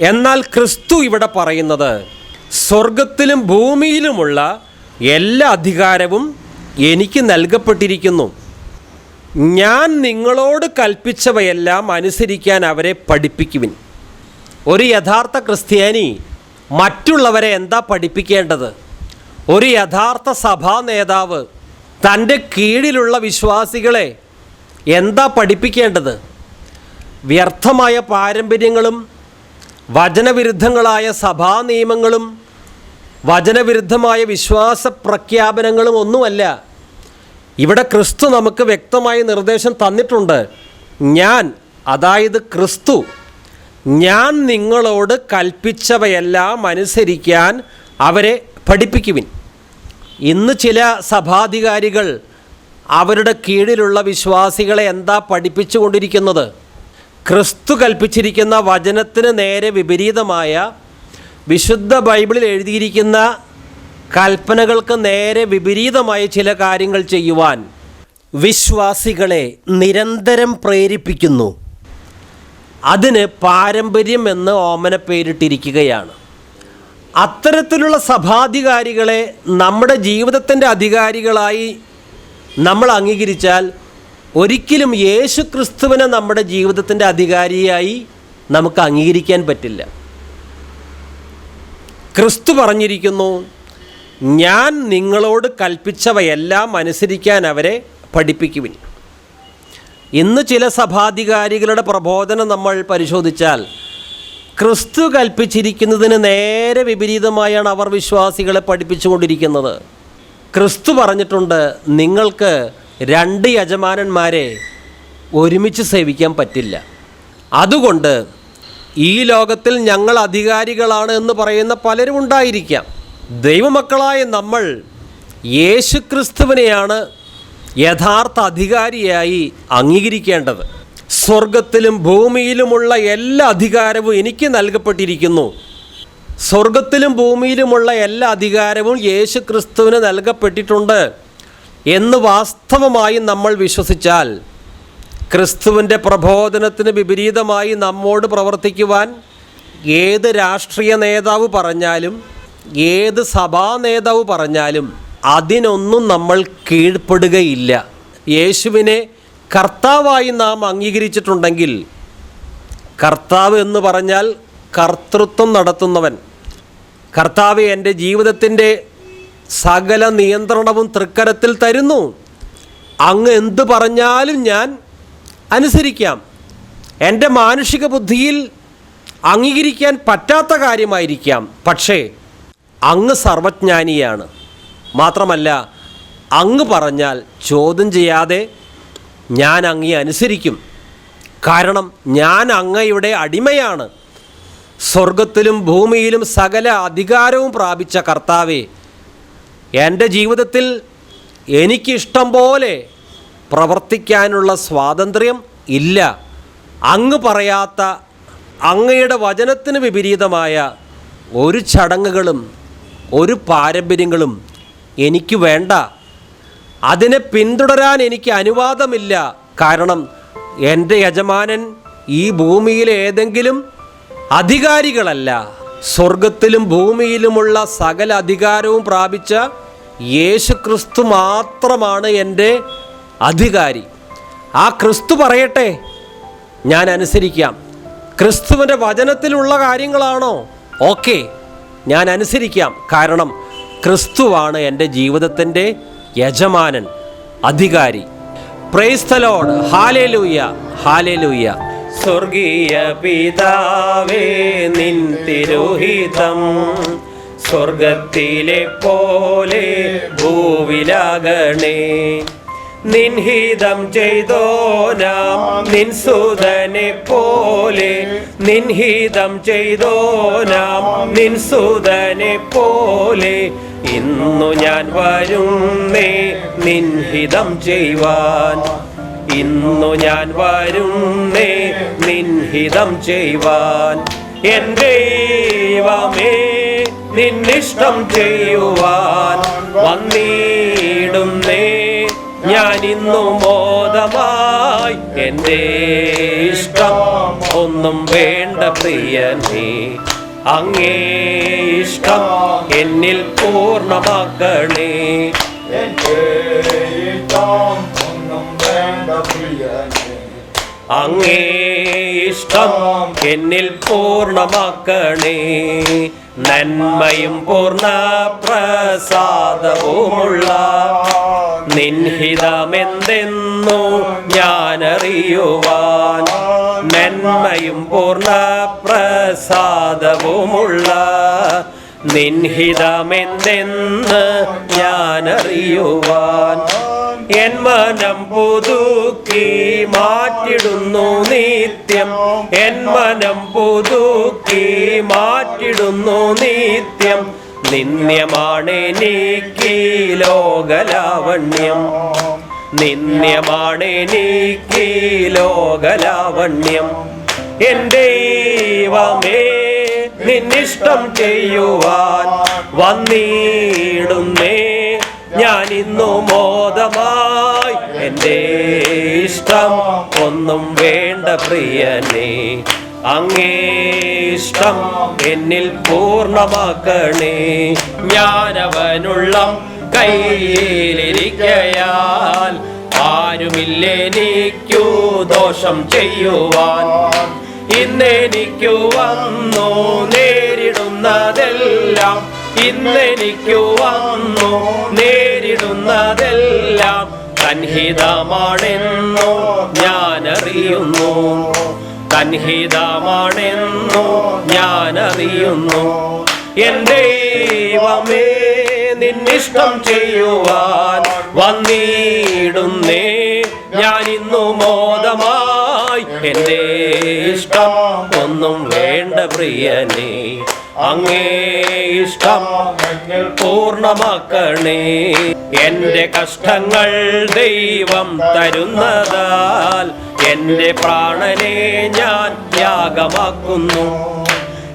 എന്നാൽ ക്രിസ്തു ഇവിടെ പറയുന്നത് സ്വർഗത്തിലും ഭൂമിയിലുമുള്ള എല്ലാ അധികാരവും എനിക്ക് നൽകപ്പെട്ടിരിക്കുന്നു. ഞാൻ നിങ്ങളോട് കൽപ്പിച്ചവയെല്ലാം അനുസരിക്കാൻ അവരെ പഠിപ്പിക്കുവിൻ. ഒരു യഥാർത്ഥ ക്രിസ്ത്യാനി മറ്റുള്ളവരെ എന്താ പഠിപ്പിക്കേണ്ടത്? ഒരു യഥാർത്ഥ സഭാ നേതാവ് തന്റെ കീഴിലുള്ള വിശ്വാസികളെ എന്താ പഠിപ്പിക്കേണ്ടത്? വ്യർത്ഥമായ പാരമ്പര്യങ്ങളും വചനവിരുദ്ധങ്ങളായ സഭാ നിയമങ്ങളും വചനവിരുദ്ധമായ വിശ്വാസ പ്രഖ്യാപനങ്ങളും ഒന്നുമല്ല. ഇവിടെ ക്രിസ്തു നമുക്ക് വ്യക്തമായ നിർദ്ദേശം തന്നിട്ടുണ്ട്. ഞാൻ അതായത് ക്രിസ്തു ഞാൻ നിങ്ങളോട് കൽപ്പിച്ചവയെല്ലാം അനുസരിക്കാൻ അവരെ പഠിപ്പിക്കുവിൻ. ഇന്ന് ചില സഭാധികാരികൾ അവരുടെ കീഴിലുള്ള വിശ്വാസികളെ എന്താ പഠിപ്പിച്ചു പഠിപ്പിച്ചുകൊണ്ടിരിക്കുന്നത്? ക്രിസ്തു കൽപ്പിച്ചിരിക്കുന്ന വചനത്തിന് നേരെ വിപരീതമായ വിശുദ്ധ ബൈബിളിൽ എഴുതിയിരിക്കുന്ന കൽപ്പനകൾക്ക് നേരെ വിപരീതമായ ചില കാര്യങ്ങൾ ചെയ്യുവാൻ വിശ്വാസികളെ നിരന്തരം പ്രേരിപ്പിക്കുന്നു. അതിന് പാരമ്പര്യം എന്ന് ഓമന പേരിട്ടിരിക്കുകയാണ്. അത്തരത്തിലുള്ള സഭാധികാരികളെ നമ്മുടെ ജീവിതത്തിന്റെ അധികാരികളായി നമ്മൾ അംഗീകരിച്ചാൽ ഒരിക്കലും യേശു ക്രിസ്തുവിനെ നമ്മുടെ ജീവിതത്തിന്റെ അധികാരിയായി നമുക്ക് അംഗീകരിക്കാൻ പറ്റില്ല. ക്രിസ്തു പറഞ്ഞിരിക്കുന്നു ഞാൻ നിങ്ങളോട് കൽപ്പിച്ചവയെല്ലാം അനുസരിക്കാൻ അവരെ പഠിപ്പിക്കുവിൻ. ഇന്ന് ചില സഭാധികാരികളുടെ പ്രബോധനം നമ്മൾ പരിശോധിച്ചാൽ ക്രിസ്തു കൽപ്പിച്ചിരിക്കുന്നതിന് നേരെ വിപരീതമായാണ് അവർ വിശ്വാസികളെ പഠിപ്പിച്ചുകൊണ്ടിരിക്കുന്നത്. ക്രിസ്തു പറഞ്ഞിട്ടുണ്ട് നിങ്ങൾക്ക് രണ്ട് യജമാനന്മാരെ ഒരുമിച്ച് സേവിക്കാൻ പറ്റില്ല. അതുകൊണ്ട് ഈ ലോകത്തിൽ ഞങ്ങൾ അധികാരികളാണ് എന്ന് പറയുന്ന പലരും ഉണ്ടായിരിക്കാം. ദൈവമക്കളായ നമ്മൾ യേശു ക്രിസ്തുവിനെയാണ് യഥാർത്ഥ അധികാരിയായി അംഗീകരിക്കേണ്ടത്. സ്വർഗത്തിലും ഭൂമിയിലുമുള്ള എല്ലാ അധികാരവും എനിക്ക് നൽകപ്പെട്ടിരിക്കുന്നു. സ്വർഗത്തിലും ഭൂമിയിലുമുള്ള എല്ലാ അധികാരവും യേശു ക്രിസ്തുവിന് നൽകപ്പെട്ടിട്ടുണ്ട് എന്ന് വാസ്തവമായി നമ്മൾ വിശ്വസിച്ചാൽ ക്രിസ്തുവിന്റെ പ്രബോധനത്തിന് വിപരീതമായി നമ്മോട് പ്രവർത്തിക്കുവാൻ ഏത് രാഷ്ട്രീയ നേതാവ് പറഞ്ഞാലും ഏത് സഭാ നേതാവ് പറഞ്ഞാലും അതിനൊന്നും നമ്മൾ കീഴ്പ്പെടുകയില്ല. യേശുവിനെ കർത്താവായി നാം അംഗീകരിച്ചിട്ടുണ്ടെങ്കിൽ കർത്താവ് എന്ന് പറഞ്ഞാൽ കർത്തൃത്വം നടത്തുന്നവൻ. കർത്താവ് എന്റെ ജീവിതത്തിന്റെ സകല നിയന്ത്രണവും തൃക്കരത്തിൽ തരുന്നു. അങ്ങ് എന്ത് പറഞ്ഞാലും ഞാൻ അനുസരിക്കാം. എന്റെ മാനുഷിക ബുദ്ധിയിൽ അംഗീകരിക്കാൻ പറ്റാത്ത കാര്യമായിരിക്കാം. പക്ഷേ അങ്ങ് സർവജ്ഞാനിയാണ്. മാത്രമല്ല അങ്ങ് പറഞ്ഞാൽ ചോദ്യം ചെയ്യാതെ ഞാൻ അങ്ങയെ അനുസരിക്കും. കാരണം ഞാൻ അങ്ങയുടെ അടിമയാണ്. സ്വർഗത്തിലും ഭൂമിയിലും സകല അധികാരവും പ്രാപിച്ച കർത്താവേ എന്റെ ജീവിതത്തിൽ എനിക്കിഷ്ടം പോലെ പ്രവർത്തിക്കാനുള്ള സ്വാതന്ത്ര്യം ഇല്ല. അങ്ങ് പറയാത്ത അങ്ങയുടെ വചനത്തിന് വിപരീതമായ ഒരു ചടങ്ങുകളും ഒരു പാരമ്പര്യങ്ങളും എനിക്ക് വേണ്ട. അതിനെ പിന്തുടരാൻ എനിക്ക് അനുവാദമില്ല. കാരണം എന്റെ യജമാനൻ ഈ ഭൂമിയിലെ ഏതെങ്കിലും അധികാരികളല്ല. സ്വർഗത്തിലും ഭൂമിയിലുമുള്ള സകല അധികാരവും പ്രാപിച്ച യേശു ക്രിസ്തു മാത്രമാണ് എന്റെ അധികാരി. ആ ക്രിസ്തു പറയട്ടെ ഞാൻ അനുസരിക്കാം. ക്രിസ്തുവിന്റെ വചനത്തിലുള്ള കാര്യങ്ങളാണോ? ഓക്കെ ഞാൻ അനുസരിക്കാം. കാരണം ക്രിസ്തുവാണ് എന്റെ ജീവിതത്തിന്റെ യജമാനൻ അധികാരി. പ്രൈസ്തലോട് ഹാലേലൂയ ഹാലേലൂയ സ്വർഗീയ പിതാവേ നിൻ തിരോഹിതം. സ്വർഗത്തിലെ പോലെ ഭൂവിലാകണേ. നിൻഹിതം ചെയ്തോ നാം നിൻ പോലെ. നിൻഹിതം ചെയ്തോ നാം നിൻ പോലെ. ഇന്നു ഞാൻ വരുന്നേ നിൻഹിതം ചെയ്യുവാൻ. ഇന്നു ഞാൻ വരുന്നേ നിൻഹിതം ചെയ്യുവാൻ. എന്റെ ദൈവമേ നിന്നിഷ്ടം ചെയ്യുവാൻ. വന്നിടുന്നേ ഞാൻ ഇന്നു ബോധമായി എന്റെ ഇഷ്ടം ഒന്നും വേണ്ട പ്രിയനേ. അങ്ങേ ഇഷ്ടം എന്നിൽ പൂർണമാക്കണേ അങ്ങേ ഇഷ്ടം എന്നിൽ പൂർണമാക്കണേ നന്മയും പൂർണ പ്രസാദവുമുള്ള നിൻഹിതമെന്തെന്നു ഞാൻ അറിയുവാൻ നന്മയും പൂർണ പ്രസാദവുമുള്ള നിൻഹിതമെന്തെന്ന് ഞാനറിയുവാൻ എൻ മനം പുതുക്കി മാറ്റിടുന്നു നിത്യം. എൻ മനം പുതുക്കി മാറ്റിടുന്നു നിത്യം. നിന്യമാണെനിക്ക് ലോകലാവണ്യം. നിന്യമാണെനിക്ക് ലോകലാവണ്യം. എന്റെ ദൈവമേ നിന്നിഷ്ടം ചെയ്യുവാൻ വന്നിടുന്നേ. ഞാൻ ഇന്നു മോദമായി എന്റെ ഇഷ്ടം ഒന്നും വേണ്ട പ്രിയനേ. അങ്ങേഷ്ടം എന്നിൽ പൂർണമാക്കണേ. ഞാനവനുള്ള കയ്യിലിരിക്കയാൽ ആരുമില്ലെനിക്കു ദോഷം ചെയ്യുവാൻ. ഇന്നെനിക്കു വന്നു നേരിടുന്നതെല്ലാം. ഇന്നെനിക്കു വന്നു നേരിടുന്നതെല്ലാം. തൻഹിതമാണെന്നോ ഞാനറിയുന്നു. അറിയുന്നു ഞാനറിയുന്നു. എന്റെ ദൈവമേ നിന്നിഷ്ടം ചെയ്യുവാൻ വന്നിടുന്നേ ഞാൻ ഇന്നു മോദമായി. എന്റെ ഇഷ്ടം ഒന്നും വേണ്ട പ്രിയനേ. അങ്ങേ ഇഷ്ടം പൂർണമാക്കണേ എന്റെ കഷ്ടങ്ങൾ ദൈവം തരുന്നതാൽ എന്റെ പ്രാണനെ ഞാൻ ത്യാഗമാക്കുന്നു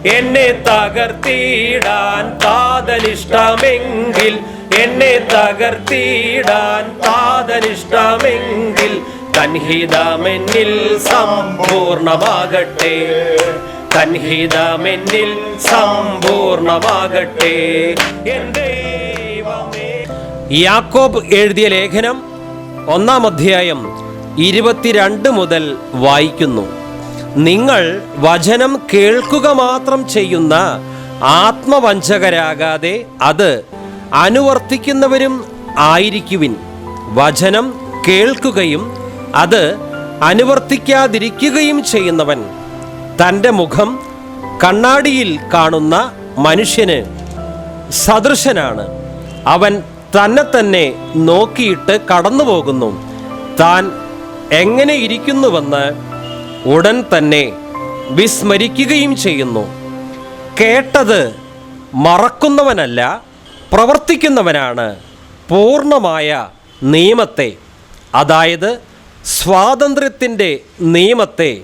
എന്നെ തകർത്തിടാൻ താതനിഷ്ടമെങ്കിൽ എന്നെ തകർത്തിടാൻ താതനിഷ്ടമെങ്കിൽ തൻഹിതമെന്നിൽ സമ്പൂർണമാകട്ടെ. തൻഹിതമെന്നിൽ സമ്പൂർണമാകട്ടെ. യാക്കോബ് എഴുതിയ ലേഖനം ഒന്നാം അധ്യായം ഇരുപത്തിരണ്ട് മുതൽ വായിക്കുന്നു. നിങ്ങൾ വചനം കേൾക്കുക മാത്രം ചെയ്യുന്ന ആത്മവഞ്ചകരാകാതെ അത് അനുവർത്തിക്കുന്നവരും ആയിരിക്കുവിൻ. വചനം കേൾക്കുകയും അത് അനുവർത്തിക്കാതിരിക്കുകയും ചെയ്യുന്നവൻ തന്റെ മുഖം കണ്ണാടിയിൽ കാണുന്ന മനുഷ്യന് സദൃശനാണ്. അവൻ തന്നെ തന്നെ നോക്കിയിട്ട് കടന്നു പോകുന്നു താൻ എങ്ങനെ ഇരിക്കുന്നുവെന്ന് ഉടൻ തന്നെ വിസ്മരിക്കുകയും ചെയ്യുന്നു. കേട്ടത് മറക്കുന്നവനല്ല പ്രവർത്തിക്കുന്നവനാണ് പൂർണമായ നിയമത്തെ അതായത് സ്വാതന്ത്ര്യത്തിന്റെ നിയമത്തെ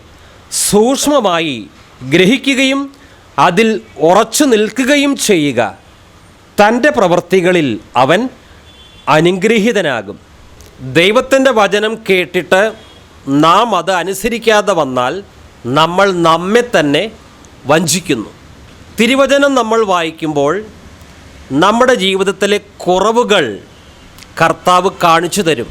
സൂക്ഷ്മമായി ഗ്രഹിക്കുകയും അതിൽ ഉറച്ചു നിൽക്കുകയും ചെയ്യുക. തന്റെ പ്രവൃത്തികളിൽ അവൻ അനുഗ്രഹീതനാകും. ദൈവത്തിന്റെ വചനം കേട്ടിട്ട് നാം അത് അനുസരിക്കാതെ വന്നാൽ നമ്മൾ നമ്മെ തന്നെ വഞ്ചിക്കുന്നു. തിരുവചനം നമ്മൾ വായിക്കുമ്പോൾ നമ്മുടെ ജീവിതത്തിലെ കുറവുകൾ കർത്താവ് കാണിച്ചു തരും.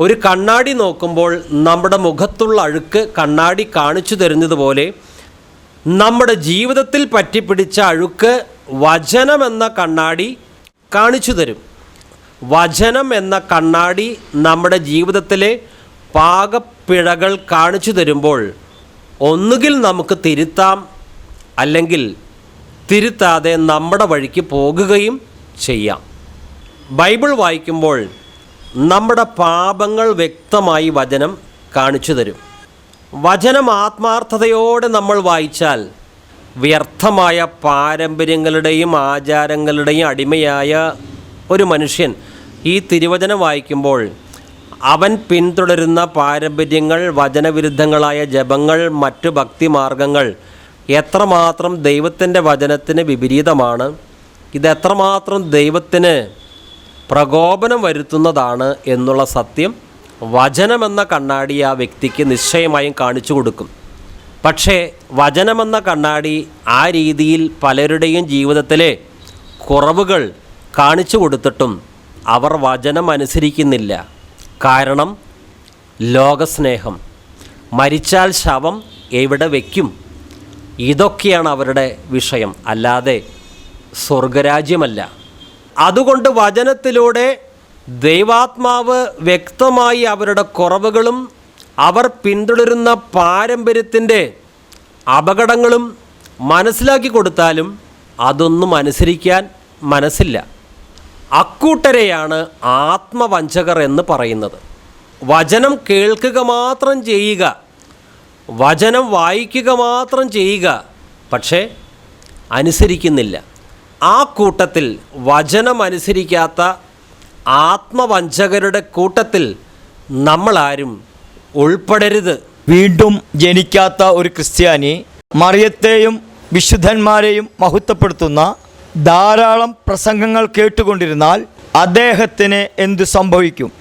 ഒരു കണ്ണാടി നോക്കുമ്പോൾ നമ്മുടെ മുഖത്തുള്ള അഴുക്ക് കണ്ണാടി കാണിച്ചു തരുന്നത് പോലെ നമ്മുടെ ജീവിതത്തിൽ പറ്റിപ്പിടിച്ച അഴുക്ക് വചനം എന്ന കണ്ണാടി കാണിച്ചു തരും. വചനം എന്ന കണ്ണാടി നമ്മുടെ ജീവിതത്തിലെ പാകപ്പിഴകൾ കാണിച്ചു തരുമ്പോൾ ഒന്നുകിൽ നമുക്ക് തിരുത്താം അല്ലെങ്കിൽ തിരുത്താതെ നമ്മുടെ വഴിക്ക് പോകുകയും ചെയ്യാം. ബൈബിൾ വായിക്കുമ്പോൾ നമ്മുടെ പാപങ്ങൾ വ്യക്തമായി വചനം കാണിച്ചു തരും. വചനം ആത്മാർത്ഥതയോടെ നമ്മൾ വായിച്ചാൽ വ്യർത്ഥമായ പാരമ്പര്യങ്ങളുടെയും ആചാരങ്ങളുടെയും അടിമയായ ഒരു മനുഷ്യൻ ഈ തിരുവചനം വായിക്കുമ്പോൾ അവൻ പിന്തുടരുന്ന പാരമ്പര്യങ്ങൾ വചനവിരുദ്ധങ്ങളായ ജപങ്ങൾ മറ്റു ഭക്തിമാർഗങ്ങൾ എത്രമാത്രം ദൈവത്തിന്റെ വചനത്തിന് വിപരീതമാണ്? ഇതെത്രമാത്രം ദൈവത്തിന് പ്രകോപനം വരുത്തുന്നതാണ് എന്നുള്ള സത്യം വചനമെന്ന കണ്ണാടി ആ വ്യക്തിക്ക് നിശ്ചയമായും കാണിച്ചു കൊടുക്കും. പക്ഷേ വചനമെന്ന കണ്ണാടി ആ രീതിയിൽ പലരുടെയും ജീവിതത്തിലെ കുറവുകൾ കാണിച്ചു കൊടുത്തിട്ടും അവർ വചനം അനുസരിക്കുന്നില്ല കാരണം ലോകസ്നേഹം. മരിച്ചാൽ ശവം എവിടെ വയ്ക്കും ഇതൊക്കെയാണ് അവരുടെ വിഷയം. അല്ലാതെ സ്വർഗരാജ്യമല്ല. അതുകൊണ്ട് വചനത്തിലൂടെ ദൈവാത്മാവ് വ്യക്തമായി അവരുടെ കുറവുകളും അവർ പിന്തുടരുന്ന പാരമ്പര്യത്തിന്റെ അപകടങ്ങളും മനസ്സിലാക്കി കൊടുത്താലും അതൊന്നും അനുസരിക്കാൻ മനസ്സില്ല. അക്കൂട്ടരെയാണ് ആത്മവഞ്ചകർ എന്ന് പറയുന്നത്. വചനം കേൾക്കുക മാത്രം ചെയ്യുക വചനം വായിക്കുക മാത്രം ചെയ്യുക പക്ഷേ അനുസരിക്കുന്നില്ല. ആ കൂട്ടത്തിൽ വചനം അനുസരിക്കാത്ത ആത്മവഞ്ചകരുടെ കൂട്ടത്തിൽ നമ്മളാരും ഉൾപ്പെടരുത്. വീണ്ടും ജനിക്കാത്ത ഒരു ക്രിസ്ത്യാനി മറിയത്തെയും വിശുദ്ധന്മാരെയും മഹത്വപ്പെടുത്തുന്ന ധാരാളം പ്രസംഗങ്ങൾ കേട്ടുകൊണ്ടിരുന്നാൽ അദ്ദേഹത്തിന് എന്തു സംഭവിക്കും?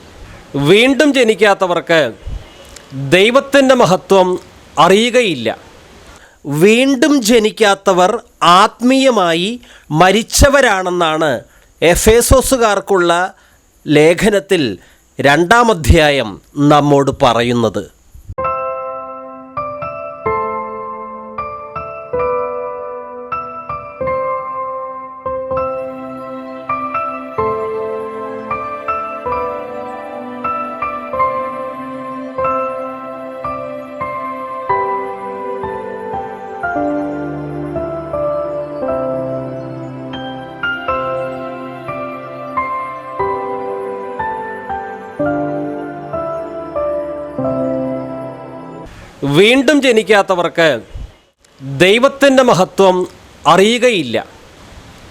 വീണ്ടും ജനിക്കാത്തവർക്ക് ദൈവത്തിന്റെ മഹത്വം അറിയുകയില്ല. വീണ്ടും ജനിക്കാത്തവർ ആത്മീയമായി മരിച്ചവരാണെന്നാണ് എഫേസോസുകാർക്കുള്ള ലേഖനത്തിൽ രണ്ടാം അധ്യായം നമ്മോട് പറയുന്നത്. വീണ്ടും ജനിക്കാത്തവർക്ക് ദൈവത്തിന്റെ മഹത്വം അറിയുകയില്ല.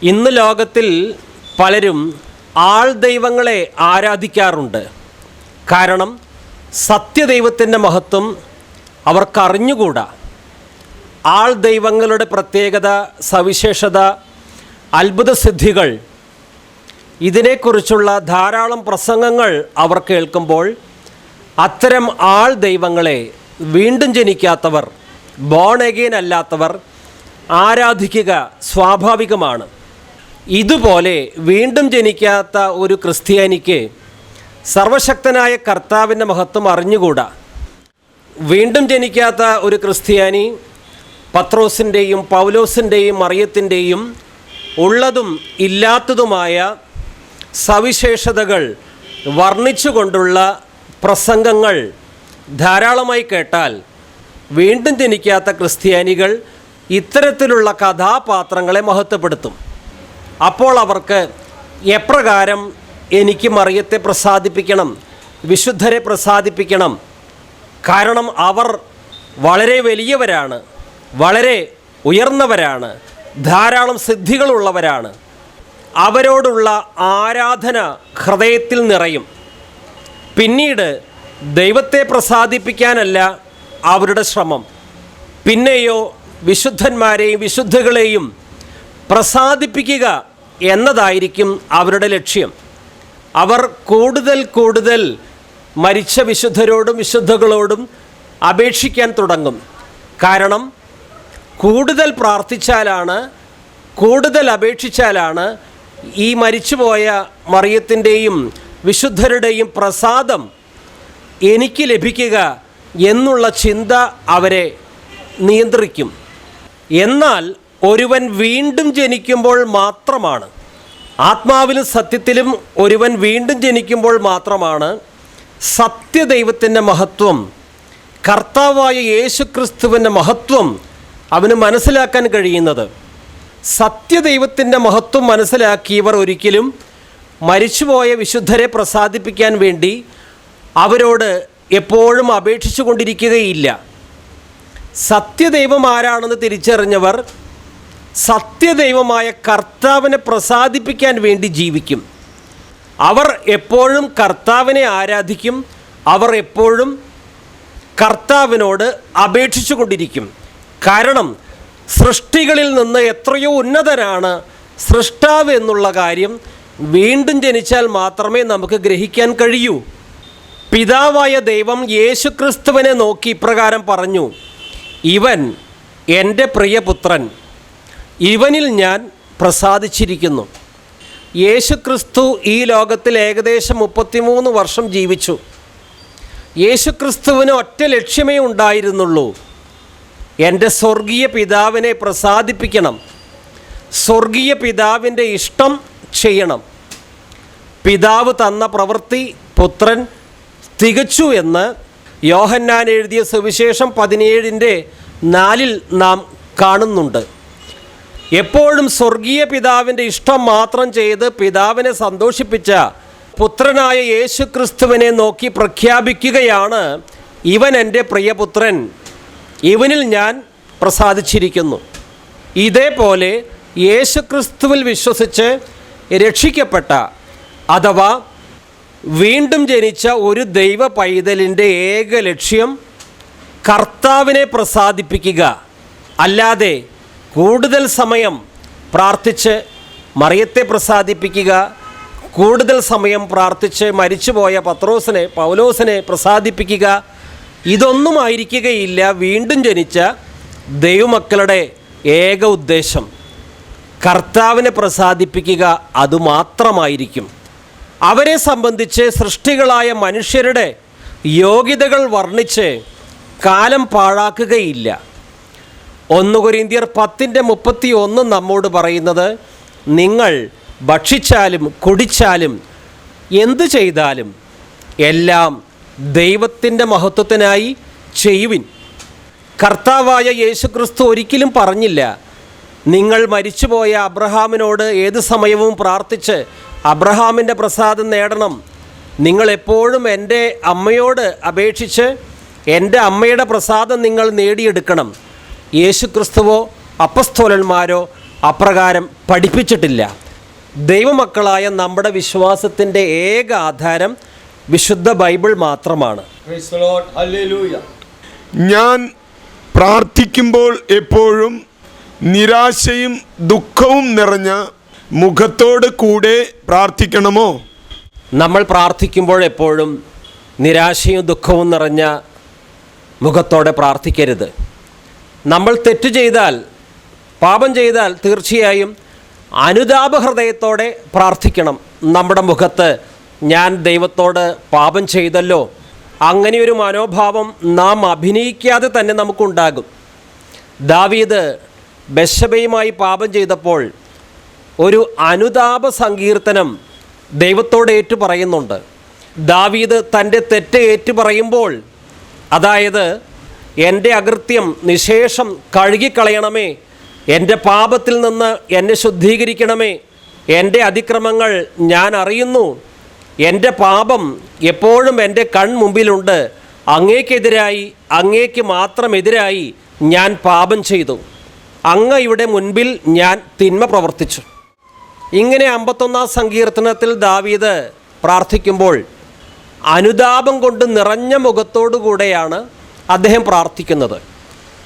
ഇന്ന് ലോകത്തിൽ പലരും ആൾ ദൈവങ്ങളെ ആരാധിക്കാറുണ്ട്. കാരണം സത്യദൈവത്തിന്റെ മഹത്വം അവർക്കറിഞ്ഞുകൂടാ. ആൾ ദൈവങ്ങളുടെ പ്രത്യേകത സവിശേഷത അത്ഭുതസിദ്ധികൾ ഇതിനെക്കുറിച്ചുള്ള ധാരാളം പ്രസംഗങ്ങൾ അവർ കേൾക്കുമ്പോൾ അത്തരം ആൾ ദൈവങ്ങളെ വീണ്ടും ജനിക്കാത്തവർ ബോൺ എഗെയിൻ അല്ലാത്തവർ ആരാധിക്കുക സ്വാഭാവികമാണ്. ഇതുപോലെ വീണ്ടും ജനിക്കാത്ത ഒരു ക്രിസ്ത്യാനിക്ക് സർവശക്തനായ കർത്താവിന്റെ മഹത്വം അറിഞ്ഞുകൂടാ. വീണ്ടും ജനിക്കാത്ത ഒരു ക്രിസ്ത്യാനി പത്രോസിന്റെയും പൗലോസിന്റെയും മറിയത്തിന്റെയും ഉള്ളതും ഇല്ലാത്തതുമായ സവിശേഷതകൾ വർണിച്ചുകൊണ്ടുള്ള പ്രസംഗങ്ങൾ ധാരാളമായി കേട്ടാൽ വീണ്ടും ജനിക്കാത്ത ക്രിസ്ത്യാനികൾ ഇത്തരത്തിലുള്ള കഥാപാത്രങ്ങളെ മഹത്വപ്പെടുത്തും. അപ്പോൾ അവർക്ക് എപ്രകാരം എനിക്ക് മറിയത്തെ പ്രസാദിപ്പിക്കണം വിശുദ്ധരെ പ്രസാദിപ്പിക്കണം? കാരണം അവർ വളരെ വലിയവരാണ് വളരെ ഉയർന്നവരാണ് ധാരാളം സിദ്ധികളുള്ളവരാണ്. അവരോടുള്ള ആരാധന ഹൃദയത്തിൽ നിറയും. പിന്നീട് ദൈവത്തെ പ്രസാദിപ്പിക്കാനല്ല അവരുടെ ശ്രമം. പിന്നെയോ വിശുദ്ധന്മാരെയും വിശുദ്ധകളെയും പ്രസാദിപ്പിക്കുക എന്നതായിരിക്കും അവരുടെ ലക്ഷ്യം. അവർ കൂടുതൽ കൂടുതൽ മരിച്ച വിശുദ്ധരോടും വിശുദ്ധകളോടും അപേക്ഷിക്കാൻ തുടങ്ങും. കാരണം കൂടുതൽ പ്രാർത്ഥിച്ചാലാണ് കൂടുതൽ അപേക്ഷിച്ചാലാണ് ഈ മരിച്ചുപോയ മറിയത്തിന്റെയും വിശുദ്ധരുടെയും പ്രസാദം എനിക്ക് ലഭിക്കുക എന്നുള്ള ചിന്ത അവരെ നിയന്ത്രിക്കും. എന്നാൽ ഒരുവൻ വീണ്ടും ജനിക്കുമ്പോൾ മാത്രമാണ്. ആത്മാവിലും സത്യത്തിലും ഒരുവൻ വീണ്ടും ജനിക്കുമ്പോൾ മാത്രമാണ് സത്യദൈവത്തിന്റെ മഹത്വം കർത്താവായ യേശുക്രിസ്തുവിന്റെ മഹത്വം അവന് മനസ്സിലാക്കാൻ കഴിയുന്നത്. സത്യദൈവത്തിന്റെ മഹത്വം മനസ്സിലാക്കിയവർ ഒരിക്കലും മരിച്ചുപോയ വിശുദ്ധരെ പ്രസാദിപ്പിക്കാൻ വേണ്ടി അവരോട് എപ്പോഴും അപേക്ഷിച്ചു കൊണ്ടിരിക്കുകയില്ല സത്യദൈവം ആരാണെന്ന് തിരിച്ചറിഞ്ഞവർ സത്യദൈവമായ കർത്താവിനെ പ്രസാദിപ്പിക്കാൻ വേണ്ടി ജീവിക്കും. അവർ എപ്പോഴും കർത്താവിനെ ആരാധിക്കും. അവർ എപ്പോഴും കർത്താവിനോട് അപേക്ഷിച്ചു കൊണ്ടിരിക്കും കാരണം സൃഷ്ടികളിൽ നിന്ന് എത്രയോ ഉന്നതനാണ് സൃഷ്ടാവ് എന്നുള്ള കാര്യം വീണ്ടും ജനിച്ചാൽ മാത്രമേ നമുക്ക് ഗ്രഹിക്കാൻ കഴിയൂ. പിതാവായ ദൈവം യേശുക്രിസ്തുവിനെ നോക്കി ഇപ്രകാരം പറഞ്ഞു ഇവൻ എന്റെ പ്രിയപുത്രൻ ഇവനിൽ ഞാൻ പ്രസാദിച്ചിരിക്കുന്നു. യേശുക്രിസ്തു ഈ ലോകത്തിൽ ഏകദേശം മുപ്പത്തിമൂന്ന് വർഷം ജീവിച്ചു. യേശുക്രിസ്തുവിന് ഒറ്റ ലക്ഷ്യമേ ഉണ്ടായിരുന്നുള്ളൂ. എന്റെ സ്വർഗീയ പിതാവിനെ പ്രസാദിപ്പിക്കണം. സ്വർഗീയ പിതാവിന്റെ ഇഷ്ടം ചെയ്യണം. പിതാവ് തന്ന പ്രവൃത്തി പുത്രൻ തികച്ചു എന്ന് യോഹന്നാൻ എഴുതിയ സുവിശേഷം പതിനേഴിന്റെ നാലിൽ നാം കാണുന്നുണ്ട്. എപ്പോഴും സ്വർഗീയ പിതാവിന്റെ ഇഷ്ടം മാത്രം ചെയ്ത് പിതാവിനെ സന്തോഷിപ്പിച്ച പുത്രനായ യേശു ക്രിസ്തുവിനെ നോക്കി പ്രഖ്യാപിക്കുകയാണ് ഇവൻ എന്റെ പ്രിയപുത്രൻ. ഇവനിൽ ഞാൻ പ്രസാദിച്ചിരിക്കുന്നു. ഇതേപോലെ യേശുക്രിസ്തുവിൽ വിശ്വസിച്ച് രക്ഷിക്കപ്പെട്ട അഥവാ വീണ്ടും ജനിച്ച ഒരു ദൈവ പൈതലിന്റെ ഏക ലക്ഷ്യം കർത്താവിനെ പ്രസാദിപ്പിക്കുക. അല്ലാതെ കൂടുതൽ സമയം പ്രാർത്ഥിച്ച് മറിയത്തെ പ്രസാദിപ്പിക്കുക കൂടുതൽ സമയം പ്രാർത്ഥിച്ച് മരിച്ചുപോയ പത്രോസിനെ പൗലോസിനെ പ്രസാദിപ്പിക്കുക ഇതൊന്നും ആയിരിക്കുകയില്ല വീണ്ടും ജനിച്ച ദൈവമക്കളുടെ ഏക ഉദ്ദേശം. കർത്താവിനെ പ്രസാദിപ്പിക്കുക അതുമാത്രമായിരിക്കും. അവരെ സംബന്ധിച്ച് സൃഷ്ടികളായ മനുഷ്യരുടെ യോഗ്യതകൾ വർണിച്ച് കാലം പാഴാക്കുകയില്ല. ഒന്ന് പത്തിന്റെ മുപ്പത്തി ഒന്ന് നമ്മോട് പറയുന്നത് നിങ്ങൾ ഭക്ഷിച്ചാലും കുടിച്ചാലും എന്തു ചെയ്താലും എല്ലാം ദൈവത്തിന്റെ മഹത്വത്തിനായി ചെയ്യുവിൻ. കർത്താവായ യേശുക്രിസ്തു ഒരിക്കലും പറഞ്ഞില്ല നിങ്ങൾ മരിച്ചുപോയ അബ്രഹാമിനോട് ഏത് സമയവും പ്രാർത്ഥിച്ച് അബ്രഹാമിന്റെ പ്രസാദം നേടണം. നിങ്ങൾ എപ്പോഴും എന്റെ അമ്മയോട് അപേക്ഷിച്ച് എന്റെ അമ്മയുടെ പ്രസാദം നിങ്ങൾ നേടിയെടുക്കണം. യേശുക്രിസ്തുവോ അപ്പസ്തോലന്മാരോ അപ്രകാരം പഠിപ്പിച്ചിട്ടില്ല. ദൈവമക്കളായ നമ്മുടെ വിശ്വാസത്തിന്റെ ഏക ആധാരം വിശുദ്ധ ബൈബിൾ മാത്രമാണ്. ഞാൻ പ്രാർത്ഥിക്കുമ്പോൾ എപ്പോഴും നിരാശയും ദുഃഖവും നിറഞ്ഞ മുഖത്തോട് കൂടെ പ്രാർത്ഥിക്കണമോ? നമ്മൾ പ്രാർത്ഥിക്കുമ്പോൾ എപ്പോഴും നിരാശയും ദുഃഖവും നിറഞ്ഞ മുഖത്തോടെ പ്രാർത്ഥിക്കരുത്. നമ്മൾ തെറ്റ് ചെയ്താൽ പാപം ചെയ്താൽ തീർച്ചയായും അനുതാപ ഹൃദയത്തോടെ പ്രാർത്ഥിക്കണം. നമ്മുടെ മുഖത്ത് ഞാൻ ദൈവത്തോട് പാപം ചെയ്തല്ലോ അങ്ങനെയൊരു മനോഭാവം നാം അഭിനയിക്കാതെ തന്നെ നമുക്കുണ്ടാകും. ദാവീദ് ബശബയുമായി പാപം ചെയ്തപ്പോൾ ഒരു അനുതാപ സങ്കീർത്തനം ദൈവത്തോട് ഏറ്റു പറയുന്നുണ്ട് ദാവീദ് തന്റെ തെറ്റ് ഏറ്റു പറയുമ്പോൾ അതായത് എന്റെ അകൃത്യം നിശേഷം കഴുകിക്കളയണമേ എന്റെ പാപത്തിൽ നിന്ന് എന്നെ ശുദ്ധീകരിക്കണമേ എന്റെ അതിക്രമങ്ങൾ ഞാൻ അറിയുന്നു എന്റെ പാപം എപ്പോഴും എന്റെ കൺമുമ്പിലുണ്ട് അങ്ങേക്കെതിരായി അങ്ങേക്ക് മാത്രം എതിരായി ഞാൻ പാപം ചെയ്തു. അങ്ങയുടെ മുൻപിൽ ഞാൻ തിന്മ പ്രവർത്തിച്ചു. ഇങ്ങനെ അമ്പത്തൊന്നാം സങ്കീർത്തനത്തിൽ ദാവീദ് പ്രാർത്ഥിക്കുമ്പോൾ അനുതാപം കൊണ്ട് നിറഞ്ഞ മുഖത്തോടുകൂടെയാണ് അദ്ദേഹം പ്രാർത്ഥിക്കുന്നത്.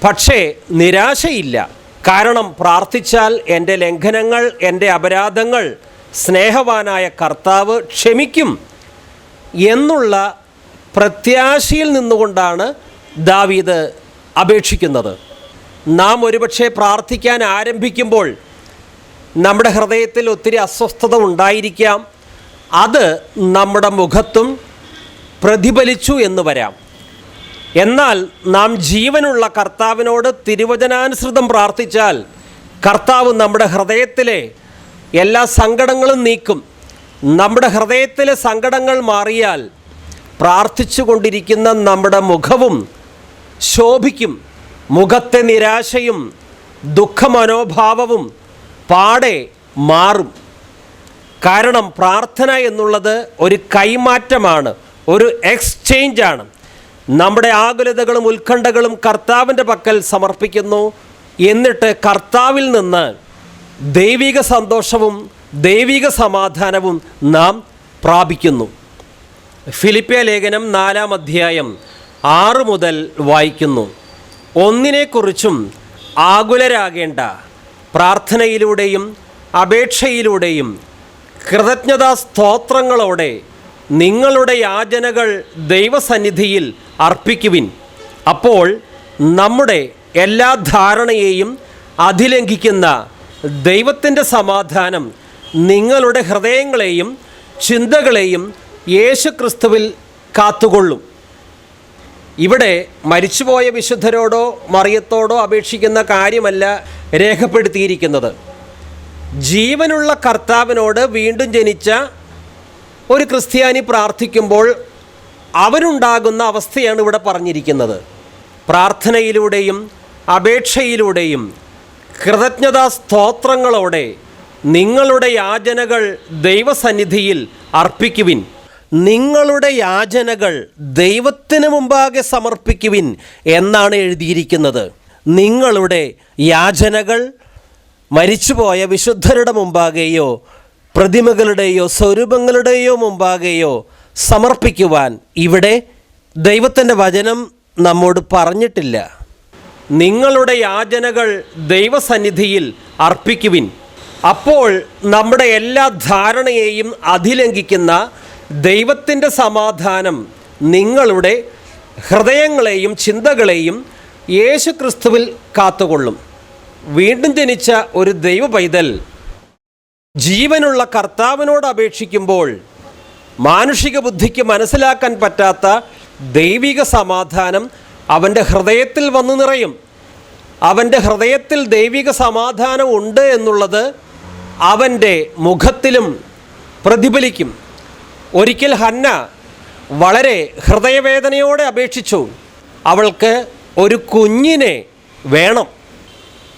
പക്ഷേ നിരാശയില്ല. കാരണം പ്രാർത്ഥിച്ചാൽ എന്റെ ലംഘനങ്ങൾ എന്റെ അപരാധങ്ങൾ സ്നേഹവാനായ കർത്താവ് ക്ഷമിക്കും എന്നുള്ള പ്രത്യാശയിൽ നിന്നുകൊണ്ടാണ് ദാവീദ് അപേക്ഷിക്കുന്നത്. നാം ഒരുപക്ഷെ പ്രാർത്ഥിക്കാൻ ആരംഭിക്കുമ്പോൾ നമ്മുടെ ഹൃദയത്തിൽ ഒത്തിരി അസ്വസ്ഥത ഉണ്ടായിരിക്കാം. അത് നമ്മുടെ മുഖത്തും പ്രതിഫലിച്ചു എന്ന് വരാം. എന്നാൽ നാം ജീവനുള്ള കർത്താവിനോട് തിരുവചനാനുസൃതം പ്രാർത്ഥിച്ചാൽ കർത്താവ് നമ്മുടെ ഹൃദയത്തിലെ എല്ലാ സങ്കടങ്ങളും നീക്കും. നമ്മുടെ ഹൃദയത്തിലെ സങ്കടങ്ങൾ മാറിയാൽ പ്രാർത്ഥിച്ചു കൊണ്ടിരിക്കുന്ന നമ്മുടെ മുഖവും ശോഭിക്കും. മുഖത്തെ നിരാശയും ദുഃഖമനോഭാവവും പാടെ മാറും. കാരണം പ്രാർത്ഥന എന്നുള്ളത് ഒരു കൈമാറ്റമാണ് ഒരു എക്സ്ചേഞ്ച് ആണ് നമ്മുടെ ആകുലതകളും ഉത്കണ്ഠകളും കർത്താവിന്റെ പക്കൽ സമർപ്പിക്കുന്നു. എന്നിട്ട് കർത്താവിൽ നിന്ന് ദൈവിക സന്തോഷവും ദൈവിക സമാധാനവും നാം പ്രാപിക്കുന്നു. ഫിലിപ്പിയ ലേഖനം നാലാം അധ്യായം ആറ് മുതൽ വായിക്കുന്നു. ഒന്നിനെക്കുറിച്ചും ആകുലരാകേണ്ട പ്രാർത്ഥനയിലൂടെയും അപേക്ഷയിലൂടെയും കൃതജ്ഞതാ സ്തോത്രങ്ങളോടെ നിങ്ങളുടെ യാചനകൾ ദൈവസന്നിധിയിൽ അർപ്പിക്കുവിൻ. അപ്പോൾ നമ്മുടെ എല്ലാ ധാരണയെയും അതിലംഘിക്കുന്ന ദൈവത്തിന്റെ സമാധാനം നിങ്ങളുടെ ഹൃദയങ്ങളെയും ചിന്തകളെയും യേശുക്രിസ്തുവിൽ കാത്തുകൊള്ളും. ഇവിടെ മരിച്ചുപോയ വിശുദ്ധരോടോ മറിയത്തോടോ അപേക്ഷിക്കുന്ന കാര്യമല്ല രേഖപ്പെടുത്തിയിരിക്കുന്നത്. ജീവനുള്ള കർത്താവിനോട് വീണ്ടും ജനിച്ച ഒരു ക്രിസ്ത്യാനി പ്രാർത്ഥിക്കുമ്പോൾ അവനുണ്ടാകുന്ന അവസ്ഥയാണ് ഇവിടെ പറഞ്ഞിരിക്കുന്നത്. പ്രാർത്ഥനയിലൂടെയും അപേക്ഷയിലൂടെയും കൃതജ്ഞതാ സ്തോത്രങ്ങളോടെ നിങ്ങളുടെ യാചനകൾ ദൈവസന്നിധിയിൽ അർപ്പിക്കുവിൻ. നിങ്ങളുടെ യാചനകൾ ദൈവത്തിന് മുമ്പാകെ സമർപ്പിക്കുവിൻ എന്നാണ് എഴുതിയിരിക്കുന്നത്. നിങ്ങളുടെ യാചനകൾ മരിച്ചുപോയ വിശുദ്ധരുടെ മുമ്പാകെയോ പ്രതിമകളുടെയോ സ്വരൂപങ്ങളുടെയോ മുമ്പാകെയോ സമർപ്പിക്കുവാൻ ഇവിടെ ദൈവത്തിന്റെ വചനം നമ്മോട് പറഞ്ഞിട്ടില്ല. നിങ്ങളുടെ യാചനകൾ ദൈവസന്നിധിയിൽ അർപ്പിക്കുവിൻ. അപ്പോൾ നമ്മുടെ എല്ലാ ധാരണയെയും അതിലംഘിക്കുന്ന ദൈവത്തിന്റെ സമാധാനം നിങ്ങളുടെ ഹൃദയങ്ങളെയും ചിന്തകളെയും യേശു ക്രിസ്തുവിൽ കാത്തുകൊള്ളും. വീണ്ടും ജനിച്ച ഒരു ദൈവ പൈതൽ ജീവനുള്ള കർത്താവിനോട് അപേക്ഷിക്കുമ്പോൾ മാനുഷിക ബുദ്ധിക്ക് മനസ്സിലാക്കാൻ പറ്റാത്ത ദൈവിക സമാധാനം അവന്റെ ഹൃദയത്തിൽ വന്നു നിറയും. അവന്റെ ഹൃദയത്തിൽ ദൈവിക സമാധാനം ഉണ്ട് എന്നുള്ളത് അവന്റെ മുഖത്തിലും പ്രതിഫലിക്കും. ഒരിക്കൽ ഹന്ന വളരെ ഹൃദയവേദനയോടെ അപേക്ഷിച്ചു. അവൾക്ക് ഒരു കുഞ്ഞിനെ വേണം.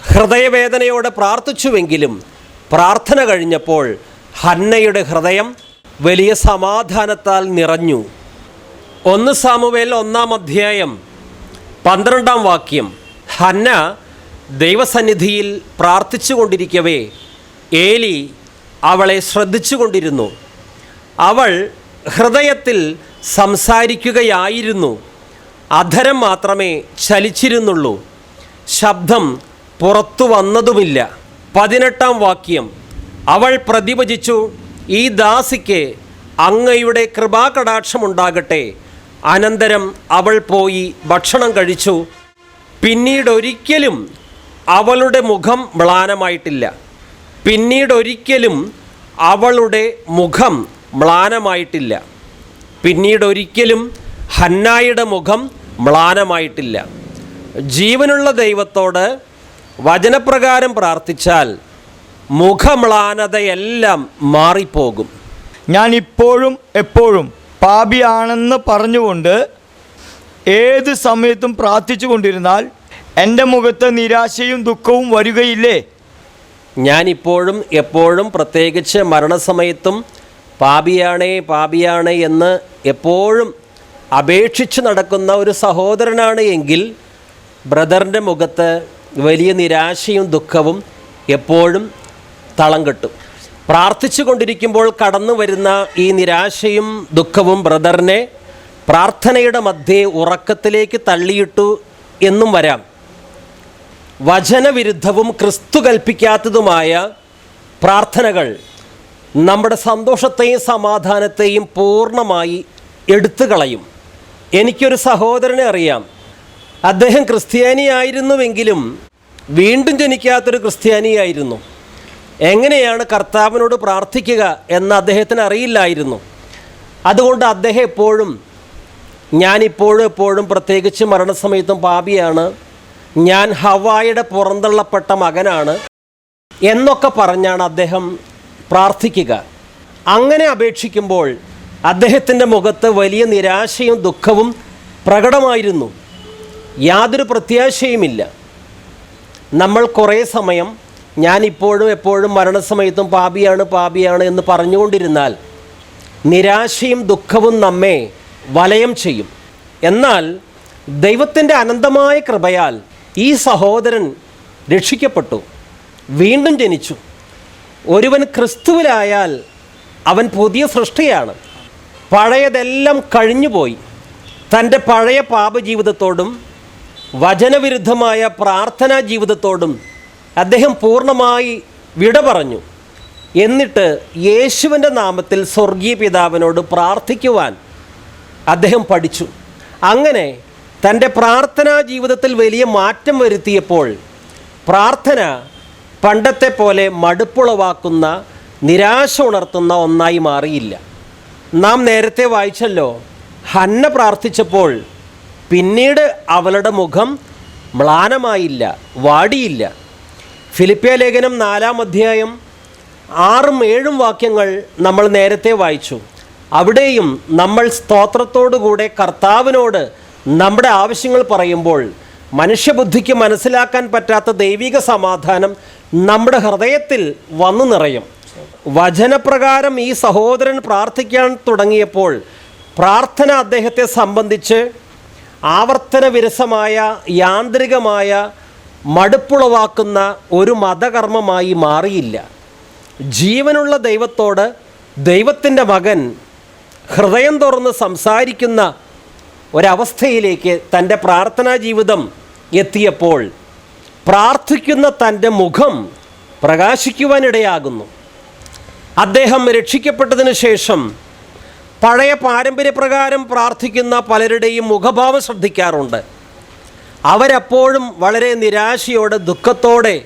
ഹൃദയവേദനയോടെ പ്രാർത്ഥിച്ചുവെങ്കിലും പ്രാർത്ഥന കഴിഞ്ഞപ്പോൾ ഹന്നയുടെ ഹൃദയം വലിയ സമാധാനത്താൽ നിറഞ്ഞു. ഒന്ന് സാമുവേൽ ഒന്നാം അധ്യായം പന്ത്രണ്ടാം വാക്യം. ഹന്ന ദൈവസന്നിധിയിൽ പ്രാർത്ഥിച്ചു കൊണ്ടിരിക്കവേ ഏലി അവളെ ശ്രദ്ധിച്ചു കൊണ്ടിരുന്നു അവൾ ഹൃദയത്തിൽ സംസാരിക്കുകയായിരുന്നു. അധരം മാത്രമേ ചലിച്ചിരുന്നുള്ളൂ. ശബ്ദം പുറത്തു വന്നതുമില്ല. പതിനെട്ടാം വാക്യം. അവൾ പ്രതിഭജിച്ചു ഈ ദാസിക്ക് അങ്ങയുടെ കൃപാകടാക്ഷമുണ്ടാകട്ടെ. അനന്തരം അവൾ പോയി ഭക്ഷണം കഴിച്ചു. പിന്നീടൊരിക്കലും അവളുടെ മുഖം മ്ലാനമായിട്ടില്ല. പിന്നീടൊരിക്കലും അവളുടെ മുഖം മ്ലാനമായിട്ടില്ല. പിന്നീടൊരിക്കലും ഹന്നായുടെ മുഖം മ്ലാനമായിട്ടില്ല. ജീവനുള്ള ദൈവത്തോട് വചനപ്രകാരം പ്രാർത്ഥിച്ചാൽ മുഖമ്ലാനതയെല്ലാം മാറിപ്പോകും. ഞാൻ ഇപ്പോഴും എപ്പോഴും പാപിയാണെന്ന് പറഞ്ഞുകൊണ്ട് ഏത് സമയത്തും പ്രാർത്ഥിച്ചു കൊണ്ടിരുന്നാൽ എന്റെ മുഖത്ത് നിരാശയും ദുഃഖവും വരികയില്ലേ? ഞാനിപ്പോഴും എപ്പോഴും പ്രത്യേകിച്ച് മരണസമയത്തും പാപിയാണേ പാപിയാണേ എന്ന് എപ്പോഴും അപേക്ഷിച്ച് നടക്കുന്ന ഒരു സഹോദരനാണ് എങ്കിൽ ബ്രദറിന്റെ മുഖത്ത് വലിയ നിരാശയും ദുഃഖവും എപ്പോഴും തളം കെട്ടും. പ്രാർത്ഥിച്ചു കൊണ്ടിരിക്കുമ്പോൾ കടന്നു വരുന്ന ഈ നിരാശയും ദുഃഖവും ബ്രദറിനെ പ്രാർത്ഥനയുടെ മധ്യേ ഉറക്കത്തിലേക്ക് തള്ളിയിട്ടു എന്നും വരാം. വചനവിരുദ്ധവും ക്രിസ്തു കൽപ്പിക്കാത്തതുമായ പ്രാർത്ഥനകൾ നമ്മുടെ സന്തോഷത്തെയും സമാധാനത്തെയും പൂർണമായി എടുത്തു കളയും എനിക്കൊരു സഹോദരനെ അറിയാം. അദ്ദേഹം ക്രിസ്ത്യാനിയായിരുന്നുവെങ്കിലും വീണ്ടും ജനിക്കാത്തൊരു ക്രിസ്ത്യാനിയായിരുന്നു. എങ്ങനെയാണ് കർത്താവിനോട് പ്രാർത്ഥിക്കുക എന്ന് അദ്ദേഹത്തിന് അറിയില്ലായിരുന്നു. അതുകൊണ്ട് അദ്ദേഹം എപ്പോഴും ഞാനിപ്പോഴും എപ്പോഴും പ്രത്യേകിച്ച് മരണസമയത്തും പാപിയാണ്. ഞാൻ ഹവായുടെ പുറന്തള്ളപ്പെട്ട മകനാണ് എന്നൊക്കെ പറഞ്ഞാണ് അദ്ദേഹം പ്രാർത്ഥിക്കുക. അങ്ങനെ അപേക്ഷിക്കുമ്പോൾ അദ്ദേഹത്തിന്റെ മുഖത്ത് വലിയ നിരാശയും ദുഃഖവും പ്രകടമായിരുന്നു. യാതൊരു പ്രത്യാശയുമില്ല. നമ്മൾ കുറേ സമയം ഞാനിപ്പോഴും എപ്പോഴും മരണസമയത്തും പാപിയാണ് പാപിയാണ് എന്ന് പറഞ്ഞുകൊണ്ടിരുന്നാൽ നിരാശയും ദുഃഖവും നമ്മെ വലയം ചെയ്യും. എന്നാൽ ദൈവത്തിന്റെ അനന്തമായ കൃപയാൽ ഈ സഹോദരൻ രക്ഷിക്കപ്പെട്ടു വീണ്ടും ജനിച്ചു. ഒരുവൻ ക്രിസ്തുവിലായാൽ അവൻ പുതിയ സൃഷ്ടിയാണ്. പഴയതെല്ലാം കഴിഞ്ഞുപോയി. തന്റെ പഴയ പാപജീവിതത്തോടും വചനവിരുദ്ധമായ പ്രാർത്ഥനാ ജീവിതത്തോടും അദ്ദേഹം പൂർണമായി വിട പറഞ്ഞു. എന്നിട്ട് യേശുവിന്റെ നാമത്തിൽ സ്വർഗീയ പിതാവിനോട് പ്രാർത്ഥിക്കുവാൻ അദ്ദേഹം പഠിച്ചു. അങ്ങനെ തന്റെ പ്രാർത്ഥനാ ജീവിതത്തിൽ വലിയ മാറ്റം വരുത്തിയപ്പോൾ പ്രാർത്ഥന പണ്ടത്തെ പോലെ മടുപ്പുളവാക്കുന്ന നിരാശ ഉണർത്തുന്ന ഒന്നായി മാറിയില്ല. നാം നേരത്തെ വായിച്ചല്ലോ. ഹന്ന പ്രാർത്ഥിച്ചപ്പോൾ പിന്നീട് അവളുടെ മുഖം മ്ലാനമായില്ല വാടിയില്ല. ഫിലിപ്പിയ ലേഖനം നാലാം അധ്യായം ആറും ഏഴും വാക്യങ്ങൾ നമ്മൾ നേരത്തെ വായിച്ചു. അവിടെയും നമ്മൾ സ്തോത്രത്തോടുകൂടെ കർത്താവിനോട് നമ്മുടെ ആവശ്യങ്ങൾ പറയുമ്പോൾ മനുഷ്യബുദ്ധിക്ക് മനസ്സിലാക്കാൻ പറ്റാത്ത ദൈവിക സമാധാനം നമ്മുടെ ഹൃദയത്തിൽ വന്നു നിറയും. വചനപ്രകാരം ഈ സഹോദരൻ പ്രാർത്ഥിക്കാൻ തുടങ്ങിയപ്പോൾ പ്രാർത്ഥന അദ്ദേഹത്തെ സംബന്ധിച്ച് ആവർത്തന വിരസമായ യാന്ത്രികമായ മടുപ്പുളവാക്കുന്ന ഒരു മതകർമ്മമായി മാറിയില്ല. ജീവനുള്ള ദൈവത്തോട് ദൈവത്തിന്റെ മകൻ ഹൃദയം തുറന്ന് സംസാരിക്കുന്ന ഒരവസ്ഥയിലേക്ക് തന്റെ പ്രാർത്ഥനാ ജീവിതം എത്തിയപ്പോൾ പ്രാർത്ഥിക്കുന്ന തന്റെ മുഖം പ്രകാശിക്കുവാനിടയാകുന്നു. അദ്ദേഹം രക്ഷിക്കപ്പെട്ടതിന് ശേഷം പഴയ പാരമ്പര്യപ്രകാരം പ്രാർത്ഥിക്കുന്ന പലരുടെയും മുഖഭാവം ശ്രദ്ധിക്കാറുണ്ട്. അവരപ്പോഴും വളരെ നിരാശയോടെ ദുഃഖത്തോടെ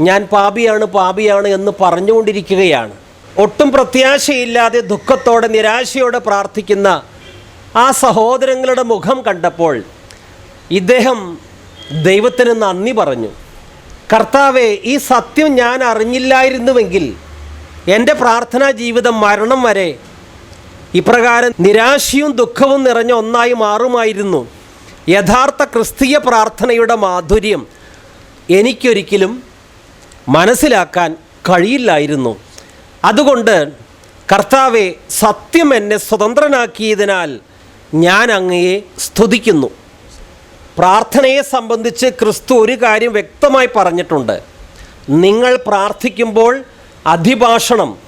ഞാൻ പാപിയാണ് പാപിയാണ് എന്ന് പറഞ്ഞുകൊണ്ടിരിക്കുകയാണ്. ഒട്ടും പ്രത്യാശയില്ലാതെ ദുഃഖത്തോടെ നിരാശയോടെ പ്രാർത്ഥിക്കുന്ന ആ സഹോദരങ്ങളുടെ മുഖം കണ്ടപ്പോൾ ഇദ്ദേഹം ദൈവത്തിന് നന്ദി പറഞ്ഞു. കർത്താവെ ഈ സത്യം ഞാൻ അറിഞ്ഞില്ലായിരുന്നുവെങ്കിൽ എന്റെ പ്രാർത്ഥനാ ജീവിതം മരണം വരെ ഇപ്രകാരം നിരാശയും ദുഃഖവും നിറഞ്ഞ ഒന്നായി മാറുമായിരുന്നു. യഥാർത്ഥ ക്രിസ്തീയ പ്രാർത്ഥനയുടെ മാധുര്യം എനിക്കൊരിക്കലും മനസ്സിലാക്കാൻ കഴിയില്ലായിരുന്നു. അതുകൊണ്ട് കർത്താവെ സത്യം എന്നെ സ്വതന്ത്രനാക്കിയതിനാൽ ഞാൻ അങ്ങയെ സ്തുതിക്കുന്നു. പ്രാർത്ഥനയെ സംബന്ധിച്ച് ക്രിസ്തു ഒരു കാര്യം വ്യക്തമായി പറഞ്ഞിട്ടുണ്ട്. നിങ്ങൾ പ്രാർത്ഥിക്കുമ്പോൾ അധിഭാഷണം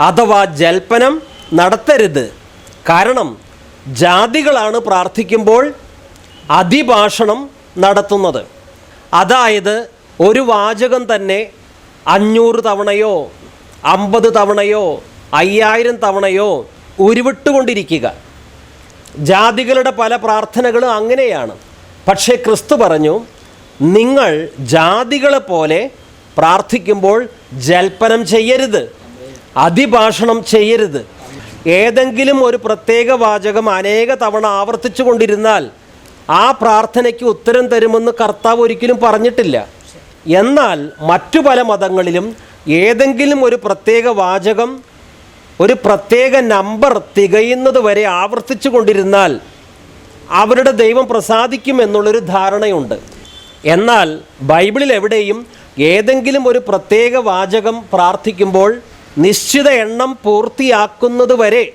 അഥവാ ജൽപ്പനം നടത്തരുത്. കാരണം ജാതികളാണ് പ്രാർത്ഥിക്കുമ്പോൾ അതിഭാഷണം നടത്തുന്നത്. അതായത് ഒരു വാചകം തന്നെ അഞ്ഞൂറ് തവണയോ അമ്പത് തവണയോ അയ്യായിരം തവണയോ ഉരുവിട്ടുകൊണ്ടിരിക്കുക. ജാതികളുടെ പല പ്രാർത്ഥനകളും അങ്ങനെയാണ്. പക്ഷേ ക്രിസ്തു പറഞ്ഞു നിങ്ങൾ ജാതികളെ പോലെ പ്രാർത്ഥിക്കുമ്പോൾ ജൽപ്പനം ചെയ്യരുത് അതിഭാഷണം ചെയ്യരുത്. ഏതെങ്കിലും ഒരു പ്രത്യേക വാചകം അനേക തവണ ആവർത്തിച്ചു കൊണ്ടിരുന്നാൽ ആ പ്രാർത്ഥനയ്ക്ക് ഉത്തരം തരുമെന്ന് കർത്താവ് ഒരിക്കലും പറഞ്ഞിട്ടില്ല. എന്നാൽ മറ്റു പല മതങ്ങളിലും ഏതെങ്കിലും ഒരു പ്രത്യേക വാചകം ഒരു പ്രത്യേക നമ്പർ തികയുന്നത് വരെ ആവർത്തിച്ചു കൊണ്ടിരുന്നാൽ അവരുടെ ദൈവം പ്രസാദിക്കും എന്നുള്ളൊരു ധാരണയുണ്ട്. എന്നാൽ ബൈബിളിൽ എവിടെയും ഏതെങ്കിലും ഒരു പ്രത്യേക വാചകം പ്രാർത്ഥിക്കുമ്പോൾ നിശ്ചിത എണ്ണം പൂർത്തിയാക്കുന്നത് വരെ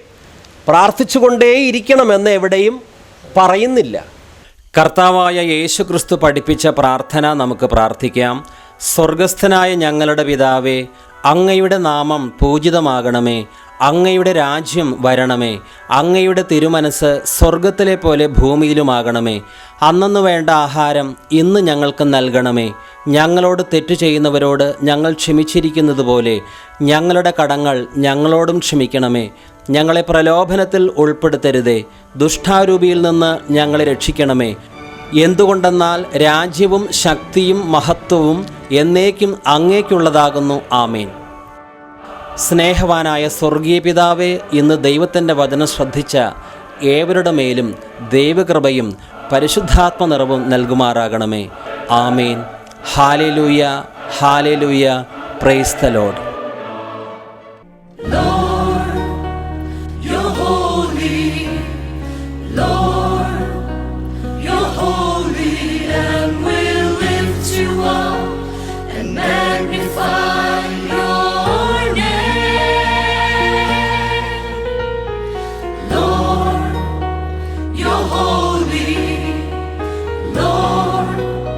പ്രാർത്ഥിച്ചുകൊണ്ടേയിരിക്കണമെന്ന് എവിടെയും പറയുന്നില്ല. കർത്താവായ യേശു ക്രിസ്തു പഠിപ്പിച്ച പ്രാർത്ഥന നമുക്ക് പ്രാർത്ഥിക്കാം. സ്വർഗസ്ഥനായ ഞങ്ങളുടെ പിതാവേ അങ്ങയുടെ നാമം പൂജിതമാകണമേ. അങ്ങയുടെ രാജ്യം വരണമേ. അങ്ങയുടെ തിരുമനസ് സ്വർഗത്തിലെ പോലെ ഭൂമിയിലുമാകണമേ. അന്നു വേണ്ട ആഹാരം ഇന്ന് ഞങ്ങൾക്ക് നൽകണമേ. ഞങ്ങളോട് തെറ്റു ചെയ്യുന്നവരോട് ഞങ്ങൾ ക്ഷമിച്ചിരിക്കുന്നത് പോലെ ഞങ്ങളുടെ കടങ്ങൾ ഞങ്ങളോടും ക്ഷമിക്കണമേ. ഞങ്ങളെ പ്രലോഭനത്തിൽ ഉൾപ്പെടുത്തരുതേ. ദുഷ്ടാരൂപിയിൽ നിന്ന് ഞങ്ങളെ രക്ഷിക്കണമേ. എന്തുകൊണ്ടെന്നാൽ രാജ്യവും ശക്തിയും മഹത്വവും എന്നേക്കും അങ്ങേക്കുള്ളതാകുന്നു. ആമേൻ. സ്നേഹവാനായ സ്വർഗീയ പിതാവെ ഇന്ന് ദൈവത്തിന്റെ വചനം ശ്രദ്ധിച്ച ഏവരുടെ മേലും ദൈവകൃപയും പരിശുദ്ധാത്മ നിറവും നൽകുമാറാകണമേ. ആമേൻ. Hallelujah hallelujah. Praise the lord.